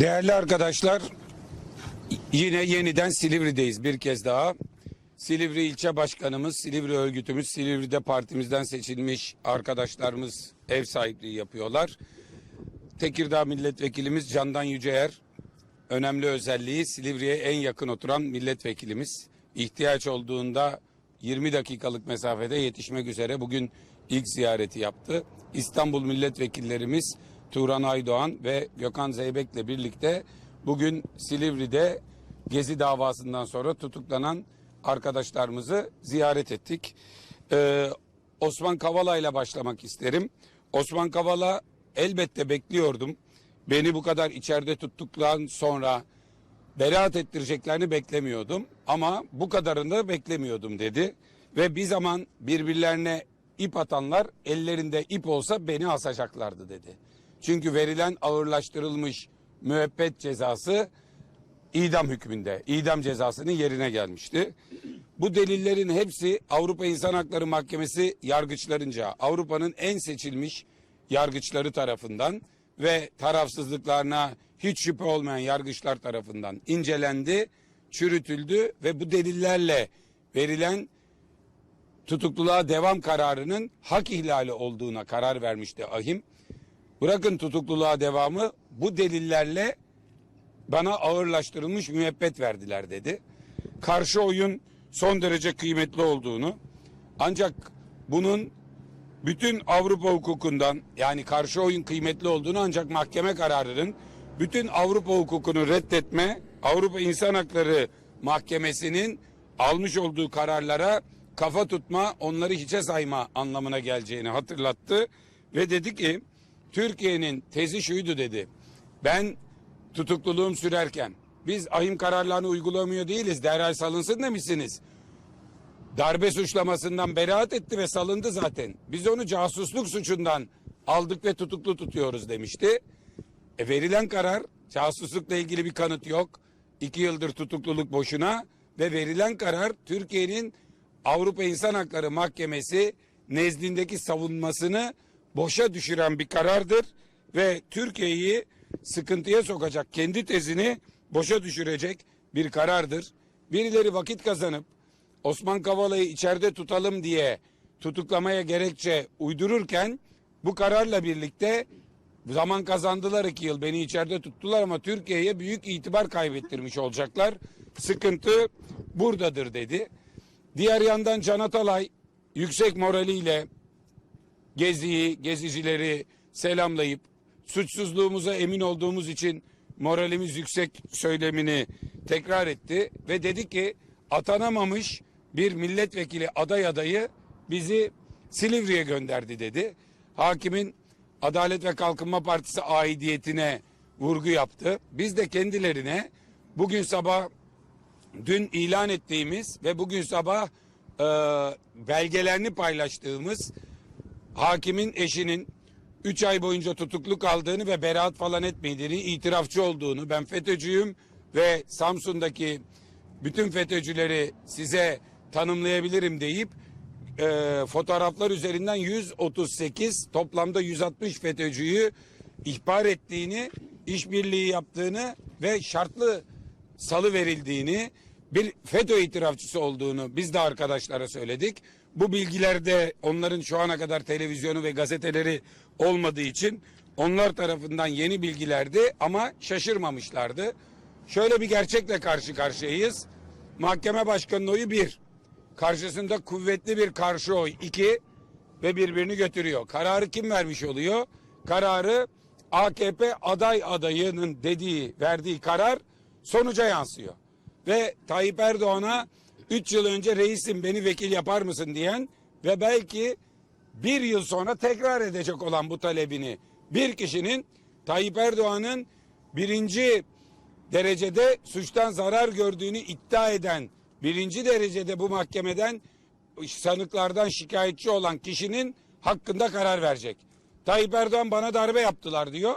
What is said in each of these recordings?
Değerli arkadaşlar, yine yeniden Silivri'deyiz bir kez daha. Silivri ilçe başkanımız, Silivri örgütümüz, Silivri'de partimizden seçilmiş arkadaşlarımız ev sahipliği yapıyorlar. Tekirdağ milletvekilimiz Candan Yüceyer, önemli özelliği Silivri'ye en yakın oturan milletvekilimiz. İhtiyaç olduğunda 20 dakikalık mesafede yetişmek üzere bugün ilk ziyareti yaptı. İstanbul milletvekillerimiz Turan Aydoğan ve Gökhan Zeybek'le birlikte bugün Silivri'de Gezi davasından sonra tutuklanan arkadaşlarımızı ziyaret ettik. Ee, Osman Kavala ile başlamak isterim. Osman Kavala elbette bekliyordum. Beni bu kadar içeride tuttuktan sonra beraat ettireceklerini beklemiyordum ama bu kadarını da beklemiyordum dedi. Ve bir zaman birbirlerine ip atanlar ellerinde ip olsa beni asacaklardı dedi. Çünkü verilen ağırlaştırılmış müebbet cezası idam hükmünde, idam cezasının yerine gelmişti. Bu delillerin hepsi Avrupa İnsan Hakları Mahkemesi yargıçlarınca, Avrupa'nın en seçilmiş yargıçları tarafından ve tarafsızlıklarına hiç şüphe olmayan yargıçlar tarafından incelendi, çürütüldü ve bu delillerle verilen tutukluluğa devam kararının hak ihlali olduğuna karar vermişti ahim. Bırakın tutukluluğa devamı bu delillerle bana ağırlaştırılmış müebbet verdiler dedi. Karşı oyun son derece kıymetli olduğunu ancak bunun bütün Avrupa hukukundan yani karşı oyun kıymetli olduğunu ancak mahkeme kararının bütün Avrupa hukukunu reddetme, Avrupa İnsan Hakları Mahkemesi'nin almış olduğu kararlara kafa tutma, onları hiçe sayma anlamına geleceğini hatırlattı ve dedi ki Türkiye'nin tezi şuydu dedi. Ben tutukluluğum sürerken biz ahim kararlarını uygulamıyor değiliz. Derhal salınsın demişsiniz. Darbe suçlamasından beraat etti ve salındı zaten. Biz onu casusluk suçundan aldık ve tutuklu tutuyoruz demişti. E verilen karar casuslukla ilgili bir kanıt yok. İki yıldır tutukluluk boşuna ve verilen karar Türkiye'nin Avrupa İnsan Hakları Mahkemesi nezdindeki savunmasını boşa düşüren bir karardır ve Türkiye'yi sıkıntıya sokacak kendi tezini boşa düşürecek bir karardır. Birileri vakit kazanıp Osman Kavala'yı içeride tutalım diye tutuklamaya gerekçe uydururken bu kararla birlikte zaman kazandılar iki yıl beni içeride tuttular ama Türkiye'ye büyük itibar kaybettirmiş olacaklar. Sıkıntı buradadır dedi. Diğer yandan Can Atalay yüksek moraliyle Gezi'yi, gezicileri selamlayıp suçsuzluğumuza emin olduğumuz için moralimiz yüksek söylemini tekrar etti ve dedi ki atanamamış bir milletvekili aday adayı bizi Silivri'ye gönderdi dedi. Hakimin Adalet ve Kalkınma Partisi aidiyetine vurgu yaptı. Biz de kendilerine bugün sabah dün ilan ettiğimiz ve bugün sabah e, belgelerini paylaştığımız hakimin eşinin 3 ay boyunca tutuklu kaldığını ve beraat falan etmediğini, itirafçı olduğunu, ben FETÖ'cüyüm ve Samsun'daki bütün FETÖ'cüleri size tanımlayabilirim deyip e, fotoğraflar üzerinden 138 toplamda 160 FETÖ'cüyü ihbar ettiğini, işbirliği yaptığını ve şartlı salı verildiğini, bir FETÖ itirafçısı olduğunu biz de arkadaşlara söyledik. Bu bilgilerde onların şu ana kadar televizyonu ve gazeteleri olmadığı için onlar tarafından yeni bilgilerdi ama şaşırmamışlardı. Şöyle bir gerçekle karşı karşıyayız. Mahkeme başkanının oyu bir. Karşısında kuvvetli bir karşı oy iki ve birbirini götürüyor. Kararı kim vermiş oluyor? Kararı AKP aday adayının dediği, verdiği karar sonuca yansıyor. Ve Tayyip Erdoğan'a 3 yıl önce reisim beni vekil yapar mısın diyen ve belki bir yıl sonra tekrar edecek olan bu talebini bir kişinin Tayyip Erdoğan'ın birinci derecede suçtan zarar gördüğünü iddia eden birinci derecede bu mahkemeden sanıklardan şikayetçi olan kişinin hakkında karar verecek. Tayyip Erdoğan bana darbe yaptılar diyor.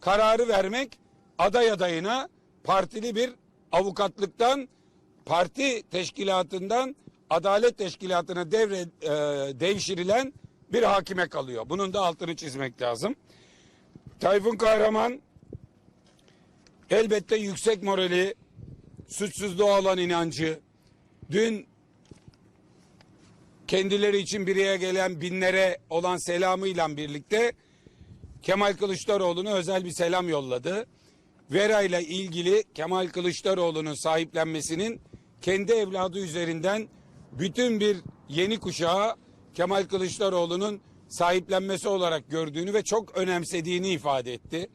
Kararı vermek aday adayına partili bir avukatlıktan parti teşkilatından adalet teşkilatına devre e, devşirilen bir hakime kalıyor. Bunun da altını çizmek lazım. Tayfun Kahraman elbette yüksek morali, suçsuzluğa olan inancı, dün kendileri için bir araya gelen binlere olan selamıyla birlikte Kemal Kılıçdaroğlu'na özel bir selam yolladı. Vera ile ilgili Kemal Kılıçdaroğlu'nun sahiplenmesinin kendi evladı üzerinden bütün bir yeni kuşağı Kemal Kılıçdaroğlu'nun sahiplenmesi olarak gördüğünü ve çok önemsediğini ifade etti.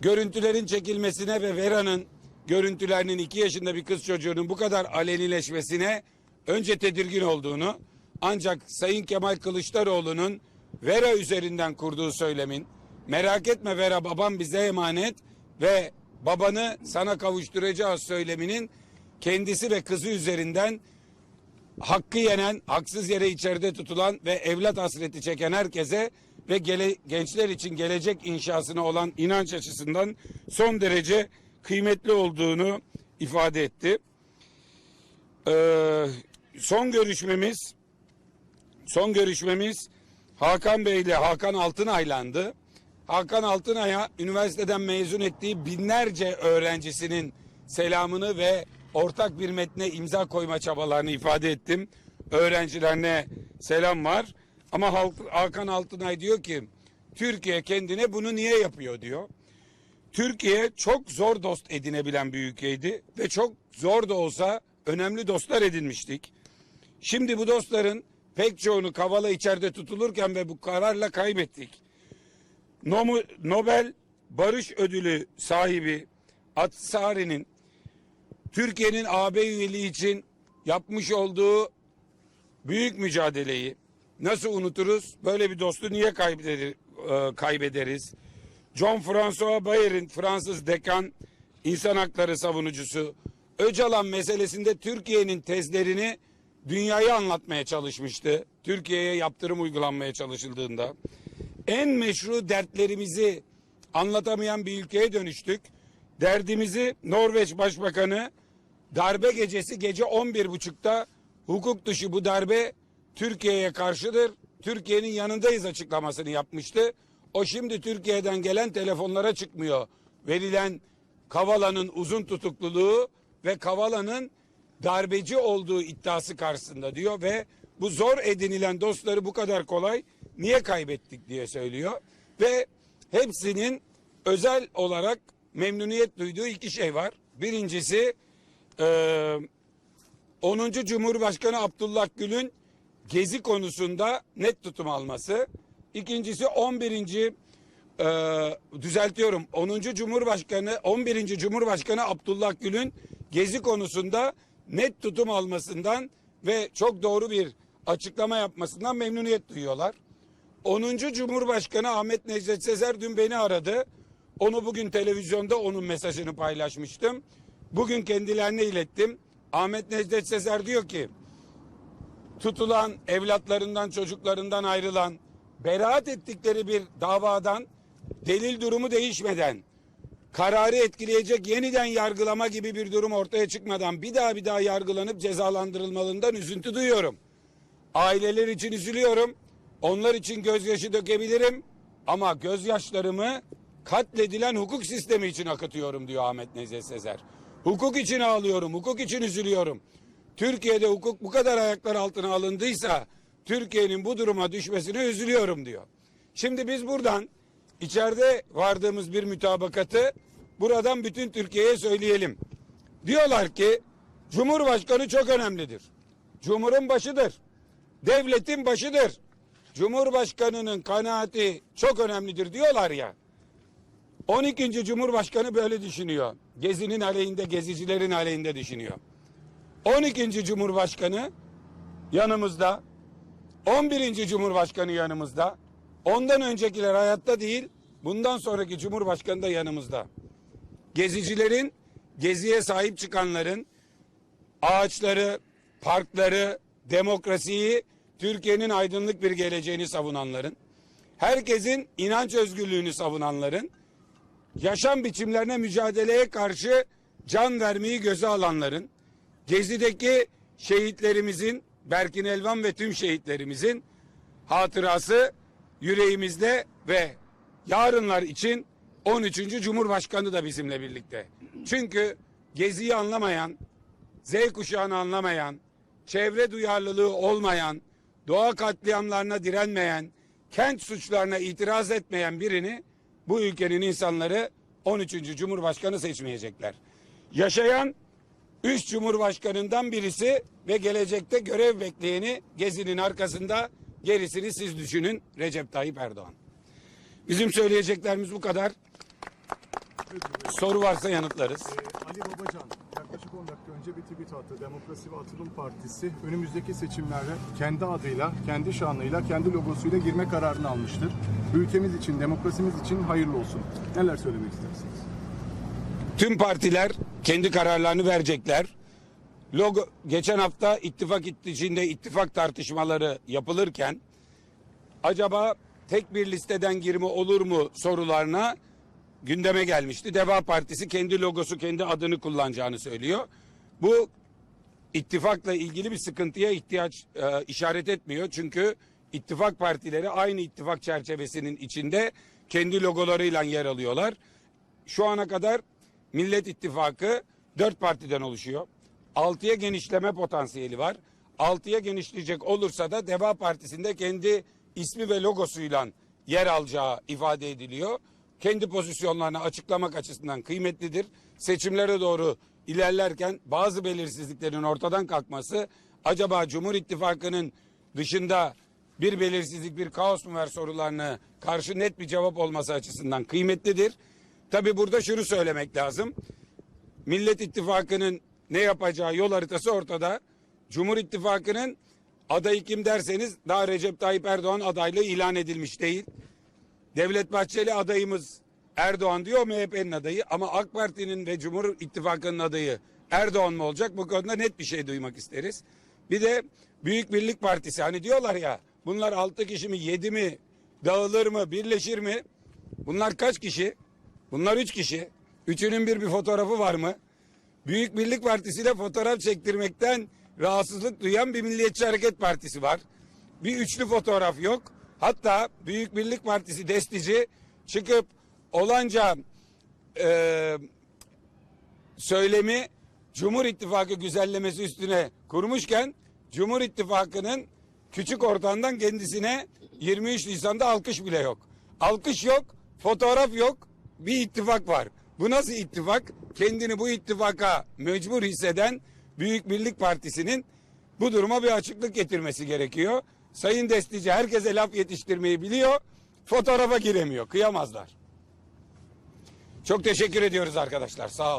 Görüntülerin çekilmesine ve Vera'nın görüntülerinin iki yaşında bir kız çocuğunun bu kadar alenileşmesine önce tedirgin olduğunu ancak Sayın Kemal Kılıçdaroğlu'nun Vera üzerinden kurduğu söylemin merak etme Vera babam bize emanet ve babanı sana kavuşturacağız söyleminin kendisi ve kızı üzerinden hakkı yenen, haksız yere içeride tutulan ve evlat hasreti çeken herkese ve gele- gençler için gelecek inşasına olan inanç açısından son derece kıymetli olduğunu ifade etti. Ee, son görüşmemiz son görüşmemiz Hakan Bey ile Hakan Altınay'landı. Hakan Altınay'a üniversiteden mezun ettiği binlerce öğrencisinin selamını ve ortak bir metne imza koyma çabalarını ifade ettim. Öğrencilerine selam var. Ama Hakan Altınay diyor ki Türkiye kendine bunu niye yapıyor diyor. Türkiye çok zor dost edinebilen bir ülkeydi ve çok zor da olsa önemli dostlar edinmiştik. Şimdi bu dostların pek çoğunu Kavala içeride tutulurken ve bu kararla kaybettik. Nobel Barış Ödülü sahibi Atsari'nin Türkiye'nin AB üyeliği için yapmış olduğu büyük mücadeleyi nasıl unuturuz? Böyle bir dostu niye kaybeder- e, kaybederiz? John François Bayer'in Fransız dekan insan hakları savunucusu Öcalan meselesinde Türkiye'nin tezlerini dünyaya anlatmaya çalışmıştı. Türkiye'ye yaptırım uygulanmaya çalışıldığında. En meşru dertlerimizi anlatamayan bir ülkeye dönüştük. Derdimizi Norveç Başbakanı darbe gecesi gece 11.30'da hukuk dışı bu darbe Türkiye'ye karşıdır. Türkiye'nin yanındayız açıklamasını yapmıştı. O şimdi Türkiye'den gelen telefonlara çıkmıyor. Verilen Kavala'nın uzun tutukluluğu ve Kavala'nın darbeci olduğu iddiası karşısında diyor ve bu zor edinilen dostları bu kadar kolay niye kaybettik diye söylüyor. Ve hepsinin özel olarak memnuniyet duyduğu iki şey var. Birincisi eee 10. Cumhurbaşkanı Abdullah Gül'ün gezi konusunda net tutum alması. İkincisi 11. e, düzeltiyorum 10. Cumhurbaşkanı 11. Cumhurbaşkanı Abdullah Gül'ün gezi konusunda net tutum almasından ve çok doğru bir açıklama yapmasından memnuniyet duyuyorlar. 10. Cumhurbaşkanı Ahmet Necdet Sezer dün beni aradı. Onu bugün televizyonda onun mesajını paylaşmıştım. Bugün kendilerine ilettim. Ahmet Necdet Sezer diyor ki tutulan evlatlarından çocuklarından ayrılan beraat ettikleri bir davadan delil durumu değişmeden kararı etkileyecek yeniden yargılama gibi bir durum ortaya çıkmadan bir daha bir daha yargılanıp cezalandırılmalarından üzüntü duyuyorum. Aileler için üzülüyorum. Onlar için gözyaşı dökebilirim ama gözyaşlarımı katledilen hukuk sistemi için akıtıyorum diyor Ahmet Necdet Sezer. Hukuk için ağlıyorum, hukuk için üzülüyorum. Türkiye'de hukuk bu kadar ayaklar altına alındıysa Türkiye'nin bu duruma düşmesine üzülüyorum diyor. Şimdi biz buradan içeride vardığımız bir mütabakatı buradan bütün Türkiye'ye söyleyelim. Diyorlar ki Cumhurbaşkanı çok önemlidir. Cumhurun başıdır. Devletin başıdır. Cumhurbaşkanının kanaati çok önemlidir diyorlar ya. 12. Cumhurbaşkanı böyle düşünüyor. Gezinin aleyhinde, gezicilerin aleyhinde düşünüyor. 12. Cumhurbaşkanı yanımızda. 11. Cumhurbaşkanı yanımızda. Ondan öncekiler hayatta değil. Bundan sonraki Cumhurbaşkanı da yanımızda. Gezicilerin, geziye sahip çıkanların ağaçları, parkları, demokrasiyi, Türkiye'nin aydınlık bir geleceğini savunanların, herkesin inanç özgürlüğünü savunanların, yaşam biçimlerine mücadeleye karşı can vermeyi göze alanların, Gezi'deki şehitlerimizin, Berkin Elvan ve tüm şehitlerimizin hatırası yüreğimizde ve yarınlar için 13. Cumhurbaşkanı da bizimle birlikte. Çünkü geziyi anlamayan, Z kuşağını anlamayan, çevre duyarlılığı olmayan, doğa katliamlarına direnmeyen, kent suçlarına itiraz etmeyen birini bu ülkenin insanları 13. Cumhurbaşkanı seçmeyecekler. Yaşayan 3 Cumhurbaşkanından birisi ve gelecekte görev bekleyeni Gezi'nin arkasında gerisini siz düşünün Recep Tayyip Erdoğan. Bizim söyleyeceklerimiz bu kadar. Soru varsa yanıtlarız. Ee, Ali Babacan yaklaşık 10 dakika önce bir tweet attı. Demokrasi ve Atılım Partisi önümüzdeki seçimlerde kendi adıyla, kendi şanıyla, kendi logosuyla girme kararını almıştır. Ülkemiz için, demokrasimiz için hayırlı olsun. Neler söylemek istersiniz? Tüm partiler kendi kararlarını verecekler. Logo geçen hafta ittifak içinde ittifak tartışmaları yapılırken acaba tek bir listeden girme olur mu sorularına gündeme gelmişti. Deva Partisi kendi logosu, kendi adını kullanacağını söylüyor. Bu ittifakla ilgili bir sıkıntıya ihtiyaç e, işaret etmiyor. Çünkü ittifak partileri aynı ittifak çerçevesinin içinde kendi logolarıyla yer alıyorlar. Şu ana kadar Millet İttifakı dört partiden oluşuyor. Altıya genişleme potansiyeli var. Altıya genişleyecek olursa da Deva Partisi'nde kendi ismi ve logosuyla yer alacağı ifade ediliyor. Kendi pozisyonlarını açıklamak açısından kıymetlidir. Seçimlere doğru ilerlerken bazı belirsizliklerin ortadan kalkması acaba Cumhur İttifakı'nın dışında bir belirsizlik, bir kaos mu var sorularını karşı net bir cevap olması açısından kıymetlidir. Tabi burada şunu söylemek lazım. Millet İttifakı'nın ne yapacağı yol haritası ortada. Cumhur İttifakı'nın adayı kim derseniz daha Recep Tayyip Erdoğan adaylığı ilan edilmiş değil. Devlet Bahçeli adayımız Erdoğan diyor MHP'nin adayı ama AK Parti'nin ve Cumhur İttifakı'nın adayı Erdoğan mı olacak? Bu konuda net bir şey duymak isteriz. Bir de Büyük Birlik Partisi hani diyorlar ya bunlar altı kişi mi yedi mi dağılır mı birleşir mi? Bunlar kaç kişi? Bunlar üç kişi. Üçünün bir bir fotoğrafı var mı? Büyük Birlik Partisi ile fotoğraf çektirmekten rahatsızlık duyan bir Milliyetçi Hareket Partisi var. Bir üçlü fotoğraf yok. Hatta Büyük Birlik Partisi destici çıkıp olanca e, söylemi Cumhur İttifakı güzellemesi üstüne kurmuşken Cumhur İttifakı'nın küçük ortağından kendisine 23 Nisan'da alkış bile yok. Alkış yok, fotoğraf yok, bir ittifak var. Bu nasıl ittifak? Kendini bu ittifaka mecbur hisseden Büyük Birlik Partisi'nin bu duruma bir açıklık getirmesi gerekiyor. Sayın Destici herkese laf yetiştirmeyi biliyor. Fotoğrafa giremiyor. Kıyamazlar. Çok teşekkür ediyoruz arkadaşlar. Sağ olun.